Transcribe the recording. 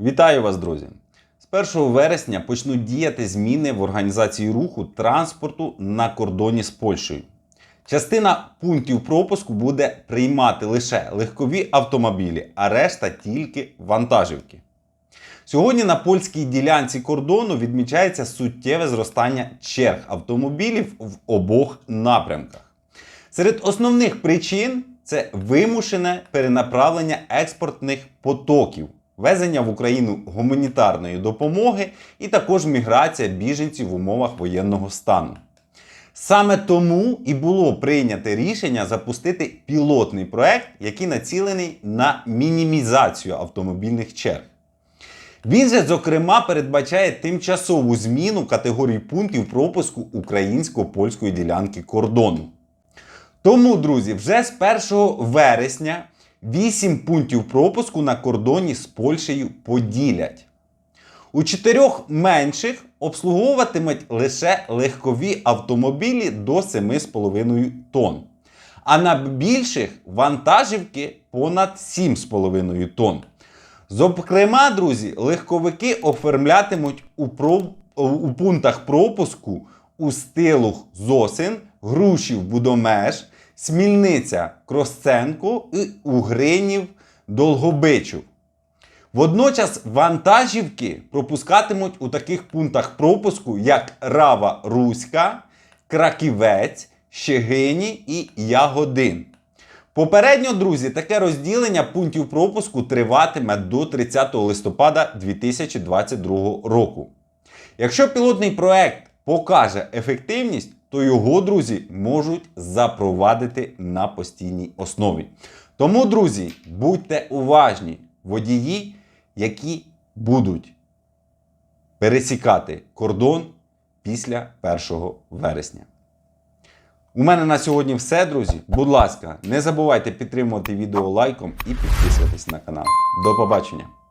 Вітаю вас, друзі! З 1 вересня почнуть діяти зміни в організації руху транспорту на кордоні з Польщею. Частина пунктів пропуску буде приймати лише легкові автомобілі, а решта тільки вантажівки. Сьогодні на польській ділянці кордону відмічається суттєве зростання черг автомобілів в обох напрямках. Серед основних причин це вимушене перенаправлення експортних потоків, везення в Україну гуманітарної допомоги і також міграція біженців в умовах воєнного стану. Саме тому і було прийнято рішення запустити пілотний проект, який націлений на мінімізацію автомобільних черг. Він же, зокрема, передбачає тимчасову зміну категорій пунктів пропуску українсько-польської ділянки кордону. Тому, друзі, вже з 1 вересня 8 пунктів пропуску на кордоні з Польщею поділять. У чотирьох менших обслуговуватимуть лише легкові автомобілі до 7,5 тонн. А на більших вантажівки понад 7,5 тонн. Зокрема, друзі, легковики оформлятимуть у, про... у пунктах пропуску у стилух Зосин, Грушів Будомеж, Смільниця Кросценко і Угринів Долгобичів. Водночас вантажівки пропускатимуть у таких пунктах пропуску, як Рава Руська, Краківець, Щегині і Ягодин. Попередньо, друзі, таке розділення пунктів пропуску триватиме до 30 листопада 2022 року. Якщо пілотний проект покаже ефективність, то його, друзі, можуть запровадити на постійній основі. Тому, друзі, будьте уважні, водії, які будуть пересікати кордон після 1 вересня. У мене на сьогодні все, друзі. Будь ласка, не забувайте підтримувати відео лайком і підписуватись на канал. До побачення!